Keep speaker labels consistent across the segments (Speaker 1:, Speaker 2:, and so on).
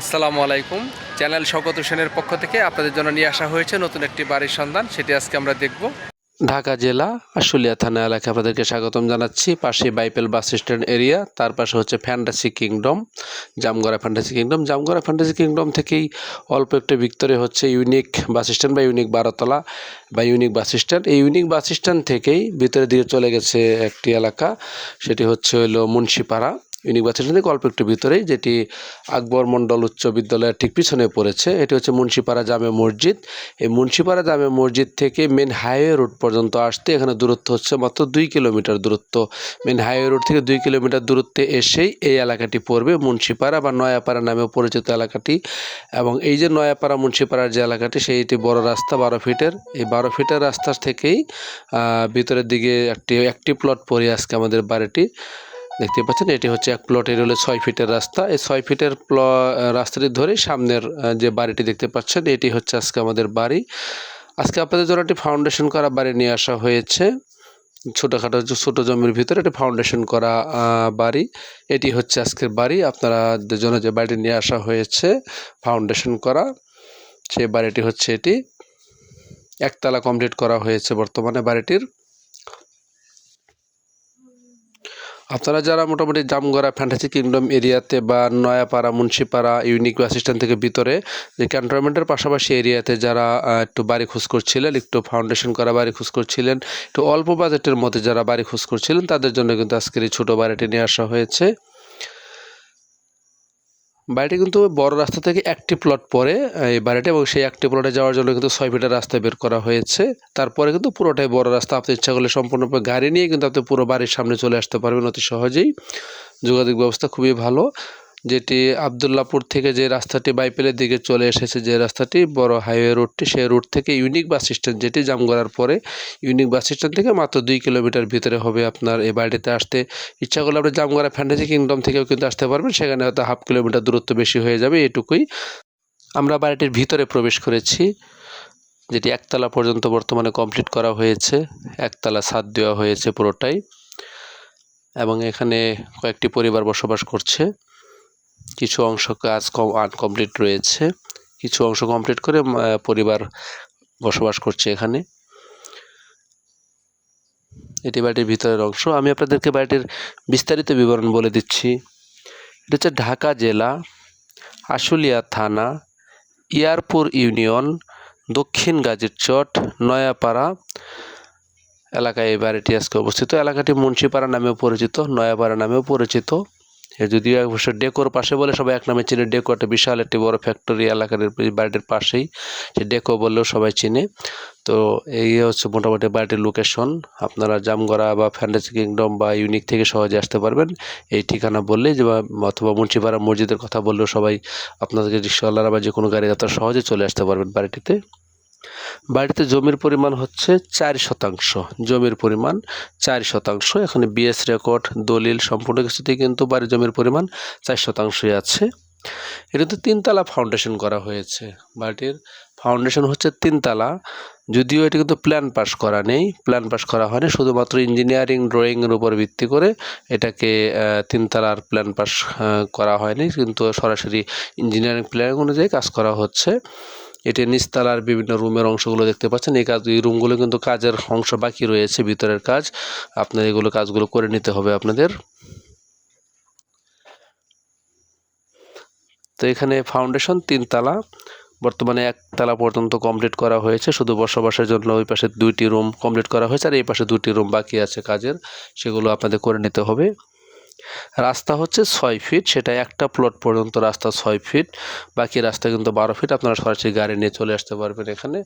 Speaker 1: আসসালামু আলাইকুম। চ্যানেল স্বগত হোসেনের পক্ষ থেকে আপনাদের জন্য নিয়ে আসা হয়েছে নতুন একটি বাড়ির সন্ধান। সেটি আজকে আমরা দেখব। ঢাকা জেলা আশুলিয়া থানা এলাকায় আপনাদেরকে স্বাগতম জানাচ্ছি। পাশে বাইপেল বাস স্ট্যান্ড এরিয়া, তার পাশে হচ্ছে fantasy kingdom, Jamgara fantasy kingdom. Jamgara fantasy kingdom থেকেই অল্প একটু ভিক্তরে হচ্ছে ইউনিক বাস স্ট্যান্ড বা ইউনিক বারোতলা বা ইউনিক বাস স্ট্যান্ড। এই ইউনিক বাস স্ট্যান্ড থেকেই ভিতরের দিকে চলে গেছে একটি এলাকা, সেটি হচ্ছে হলো মুন্সিপাড়া। স্ট্যান্ড থেকে অল্প একটু ভিতরেই যেটি আকবর মণ্ডল উচ্চ বিদ্যালয়ের ঠিক পিছনে পড়েছে, এটি হচ্ছে মুন্সিপাড়া জামে মসজিদ। এই মুন্সিপাড়া জামে মসজিদ থেকে মেন হাইওয়ে রোড পর্যন্ত আসতে এখানে দূরত্ব হচ্ছে মাত্র দুই কিলোমিটার দূরত্ব। মেন হাইওয়ে রোড থেকে দুই কিলোমিটার দূরত্বে এসেই এই এলাকাটি পড়বে মুন্সিপাড়া বা নয়াপাড়া নামেও পরিচিত এলাকাটি। এবং এই যে নয়াপাড়া মুন্সিপাড়ার যে এলাকাটি, সেইটি বড় রাস্তা বারো ফিটের। এই বারো ফিটের রাস্তা থেকেই ভিতরের দিকে একটি একটি প্লট পড়ে আজকে আমাদের বাড়িটি। দেখতে পাচ্ছেন, এটি হচ্ছে এক প্লটের হলো ছয় ফিটের রাস্তা। এই ছয় ফিটের প্ল রাস্তাটি ধরেই সামনের যে বাড়িটি দেখতে পাচ্ছেন, এটি হচ্ছে আজকে আমাদের বাড়ি। আজকে আপনাদের জন্য একটি ফাউন্ডেশন করা বাড়ি নিয়ে আসা হয়েছে। ছোটোখাটো ছোটো জমির ভিতরে একটি ফাউন্ডেশন করা বাড়ি। এটি হচ্ছে আজকের বাড়ি। আপনারা জন্য যে বাড়িটি নিয়ে আসা হয়েছে ফাউন্ডেশন করা, সেই বাড়িটি হচ্ছে এটি। একতলা কমপ্লিট করা হয়েছে বর্তমানে বাড়িটির। আপনারা যারা মোটামুটি জামগড়া, ফ্যান্টাসি কিংডম এরিয়াতে বা Nayapara, Munshipara, unique bus stand থেকে ভিতরে যে ক্যান্টনমেন্টের পাশাপাশি এরিয়াতে যারা একটু বাড়ি খোঁজ করছিলেন, একটু ফাউন্ডেশন করা বাড়ি খোঁজ করছিলেন, একটু অল্প বাজেটের মধ্যে যারা বাড়ি খোঁজ করছিলেন, তাদের জন্য কিন্তু আজকের এই ছোটো বাড়িটি নিয়ে আসা হয়েছে। বাড়িটি কিন্তু বড় রাস্তা থেকে একটি প্লট পরে, এই বাড়িটা এবং সেই একটি প্লটে যাওয়ার জন্য কিন্তু ছয় ফিটের রাস্তা বের করা হয়েছে। তারপরে কিন্তু পুরোটাই বড় রাস্তা। আপনি ইচ্ছা করলে সম্পূর্ণ গাড়ি নিয়ে কিন্তু আপনি পুরো বাড়ির সামনে চলে আসতে পারবেন অতি সহজেই। যোগাযোগ ব্যবস্থা খুবই ভালো। যেটি আবদুল্লাপুর থেকে যে রাস্তাটি বাইপেলের দিকে চলে এসেছে, যে রাস্তাটি বড় হাইওয়ে রোডটি সেই রোড থেকে ইউনিক বাস স্ট্যান্ড যেটি জামগড়ার পরে ইউনিক বাস স্ট্যান্ড থেকে মাত্র দুই কিলোমিটার ভিতরে হবে আপনার এই বাড়িতে আসতে। ইচ্ছা করলে আপনি জামগড়া ফ্যান্টাসি কিংডম থেকেও কিন্তু আসতে পারবেন, সেখানে হয়তো হাফ কিলোমিটার দূরত্ব বেশি হয়ে যাবে, এটুকুই। আমরা বাড়িটির ভিতরে প্রবেশ করেছি, যেটি একতলা পর্যন্ত বর্তমানে কমপ্লিট করা হয়েছে, একতলা ছাদ দেওয়া হয়েছে পুরোটাই, এবং এখানে কয়েকটি পরিবার বসবাস করছে। কিছু অংশ কাজ আনকমপ্লিট রয়েছে। কিছু অংশ কমপ্লিট করে পরিবার বসবাস করছে এখানে। এটি বাড়িটির ভিতরের অংশ। আমি আপনাদেরকে বাড়িটির বিস্তারিত বিবরণ বলে দিচ্ছি। এটা হচ্ছে ঢাকা জেলা, আশুলিয়া থানা, ইয়ারপুর ইউনিয়ন, দক্ষিণ গাজীরচট নয়াপাড়া এলাকায় এই বাড়িটি আজকে অবস্থিত। এলাকাটি মুন্সিপাড়া নামেও পরিচিত, নয়াপাড়া নামেও পরিচিত। যদিও অবশ্য ডেকোর পাশে বলে সবাই এক নামে চিনে। ডেকো একটা বিশাল একটি বড় ফ্যাক্টরি এলাকার বাড়িটির পাশেই। সে ডেকো বললেও সবাই চিনে। তো এই হচ্ছে মোটামুটি বাড়িটির লোকেশন আপনারা জামগড়া বা ফ্যান্টাসি কিংডম বা ইউনিক থেকে সহজে আসতে পারবেন। এই ঠিকানা বললে যে অথবা মুন্সিপাড়া মসজিদের কথা বললেও সবাই আপনাদেরকে রিক্সাওয়ালারা বা যে কোনো গাড়ি আপনারা সহজে চলে আসতে পারবেন বাড়িটিতে। বাড়িতে জমির পরিমাণ হচ্ছে চার শতাংশ। জমির পরিমাণ চার শতাংশ। এখানে বিএস রেকর্ড দলিল, সম্পূর্ণ কিছুতেই কিন্তু বাড়ির জমির পরিমাণ চার শতাংশই আছে। এটা তো তিনতলা ফাউন্ডেশন করা হয়েছে। বাড়িটির ফাউন্ডেশন হচ্ছে তিনতলা। যদিও এটি কিন্তু প্ল্যান পাস করা নেই। প্ল্যান পাস করা হয়নি। শুধুমাত্র ইঞ্জিনিয়ারিং ড্রয়িংয়ের উপর ভিত্তি করে এটাকে তিনতলার প্ল্যান পাস করা হয়নি। কিন্তু সরাসরি ইঞ্জিনিয়ারিং প্ল্যান অনুযায়ী কাজ করা হচ্ছে। এটি নিচতলার বিভিন্ন রুমের অংশগুলো দেখতে পাচ্ছেন। এই কাজ এই রুমগুলো কিন্তু কাজের অংশ বাকি রয়েছে, ভিতরের কাজ। আপনার এগুলো কাজগুলো করে নিতে হবে আপনাদের। তো এখানে ফাউন্ডেশন তিনতলা। বর্তমানে একতলা পর্যন্ত কমপ্লিট করা হয়েছে। শুধু বসবাসের জন্য ওই পাশে দুইটি রুম কমপ্লিট করা হয়েছে, আর এই পাশে দুটি রুম বাকি আছে কাজের। সেগুলো আপনাদের করে নিতে হবে। রাস্তা হচ্ছে ছয় ফিট সেটা একটা প্লট পর্যন্ত রাস্তা ছয় ফিট বাকি রাস্তা কিন্তু বারো ফিট আপনারা সরাসরি গাড়ি নিয়ে চলে আসতে পারবেন এখানে।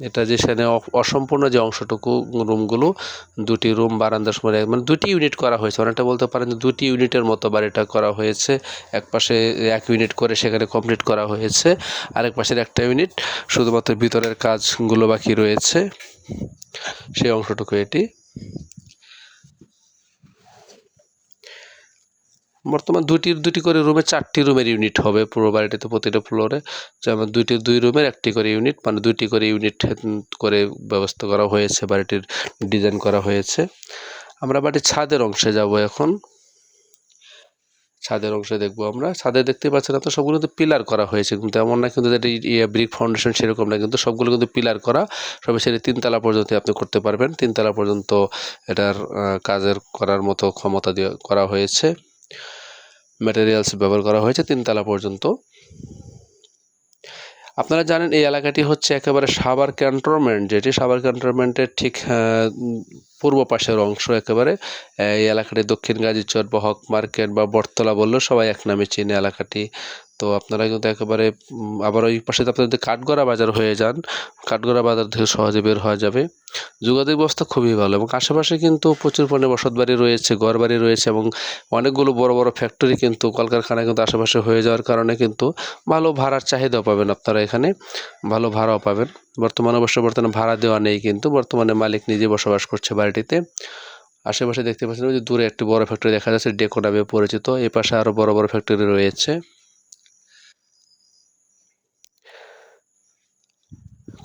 Speaker 1: এটা যে সেখানে অসম্পূর্ণ যে অংশটুকু রুমগুলো, দুটি রুম বারান্দার সময় মানে দুটি ইউনিট করা হয়েছে। অনেকটা বলতে পারেন যে দুটি ইউনিটের মতো বাড়িটা করা হয়েছে। এক পাশে এক ইউনিট করে সেখানে কমপ্লিট করা হয়েছে। আরেক পাশের একটা ইউনিট শুধুমাত্র ভিতরের কাজগুলো বাকি রয়েছে। সেই অংশটুকু এটি। বর্তমান দুটির দুটি করে রুমে চারটি রুমের ইউনিট হবে পুরো বাড়িটিতে প্রতিটা ফ্লোরে যেমন দুইটি, দুই রুমের, একটি করে ইউনিট মানে দুইটি করে ইউনিট করে ব্যবস্থা করা হয়েছে, বাড়িটির ডিজাইন করা হয়েছে। আমরা বাড়ির ছাদের অংশে যাব এখন। ছাদের অংশে দেখব আমরা। ছাদে দেখতে পাচ্ছেন তো সবগুলো কিন্তু পিলার করা হয়েছে, কিন্তু এমন না, কিন্তু ব্রিক ফাউন্ডেশন সেরকম না, কিন্তু সবগুলো কিন্তু পিলার করা। সবে সেটা তিনতলা পর্যন্ত আপনি করতে পারবেন। তিনতলা পর্যন্ত এটার কাজের করার মতো ক্ষমতা দিয়ে করা হয়েছে। ম্যাটেরিয়ালস ব্যবহার করা হয়েছে তিনতলা পর্যন্ত। আপনারা জানেন এই এলাকাটি হচ্ছে একেবারে সাবার ক্যান্টনমেন্ট, যেটি সাভার ক্যান্টনমেন্টের ঠিক পূর্ব পাশের অংশ একেবারে। এই এলাকাটি দক্ষিণ গাজীচর বা হক মার্কেট বা বটতলা বললেও সবাই এক নামে চিনে এলাকাটি। তো আপনারা কিন্তু একেবারে আবার ওই পাশে আপনাদের যদি কাঠগড়া বাজার হয়ে যান, কাঠগড়া বাজার থেকে সহজে বের হওয়া যাবে। যোগাযোগ ব্যবস্থা খুবই ভালো এবং আশেপাশে কিন্তু প্রচুর পরিমাণে বসত বাড়ি রয়েছে, ঘর বাড়ি রয়েছে এবং অনেকগুলো বড় বড় ফ্যাক্টরি কিন্তু কলকারখানা কিন্তু আশেপাশে হয়ে যাওয়ার কারণে কিন্তু ভালো ভাড়ার চাহিদাও পাবেন আপনারা এখানে, ভালো ভাড়াও পাবেন। বর্তমানে অবশ্য বর্তমানে ভাড়া দেওয়া নেই কিন্তু বর্তমানে মালিক নিজে বসবাস করছে বাড়িটিতে। আশেপাশে দেখতে পাচ্ছেন যে দূরে একটি বড় ফ্যাক্টরি দেখা যাচ্ছে, ডেকো নামে পরিচিত এই পাশে আরও বড় বড় ফ্যাক্টরি রয়েছে।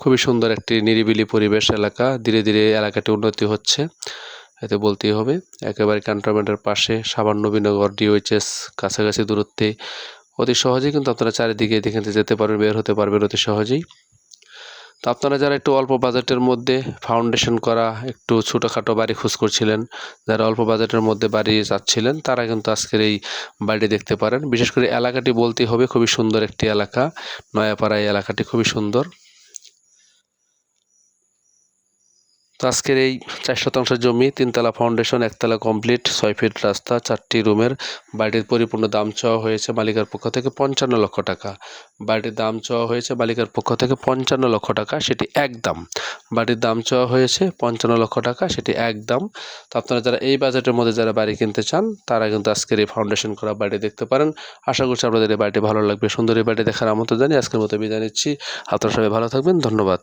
Speaker 1: খুবই সুন্দর একটি নিরিবিলি পরিবেশ এলাকা। ধীরে ধীরে এলাকাটি উন্নতি হচ্ছে, এতে বলতেই হবে। একেবারে ক্যান্টনমেন্টের পাশে সামান্য নবীনগর ডিওএইচএস কাছাকাছি দূরত্বে। অতি সহজেই কিন্তু আপনারা চারিদিকে থেকে যেতে পারবেন, বের হতে পারবেন অতি সহজেই। তো আপনারা যারা একটু অল্প বাজেটের মধ্যে ফাউন্ডেশন করা, একটু ছোটোখাটো বাড়ি খোঁজ করছিলেন, যারা অল্প বাজেটের মধ্যে বাড়ি চাচ্ছিলেন তারা কিন্তু আজকের এই বাড়িটি দেখতে পারেন। বিশেষ করে এলাকাটি বলতেই হবে, খুবই সুন্দর একটি এলাকা। নয়াপাড়া এই এলাকাটি খুবই সুন্দর। তো আজকের এই চার শতাংশ জমি, তিনতলা ফাউন্ডেশন একতলা কমপ্লিট ছয় ফিট রাস্তা, চারটি রুমের। বাড়ির পরিপূর্ণ দাম চাওয়া হয়েছে মালিকার পক্ষ থেকে পঞ্চান্ন লক্ষ টাকা। বাড়ির দাম চাওয়া হয়েছে মালিকার পক্ষ থেকে পঞ্চান্ন লক্ষ টাকা, সেটি একদম বাড়ির দাম চাওয়া হয়েছে পঞ্চান্ন লক্ষ টাকা, সেটি একদম তো আপনারা যারা এই বাজেটের মধ্যে যারা বাড়ি কিনতে চান, তারা কিন্তু আজকের এই ফাউন্ডেশন করা বাড়ি দেখতে পারেন। আশা করছি আপনাদের এই বাড়িটি ভালো লাগবে। সুন্দর এই বাড়ি দেখার আমন্ত্রণ জানিয়ে আজকের মতো বিদায় নিচ্ছি। আপনারা সবাই ভালো থাকবেন। ধন্যবাদ।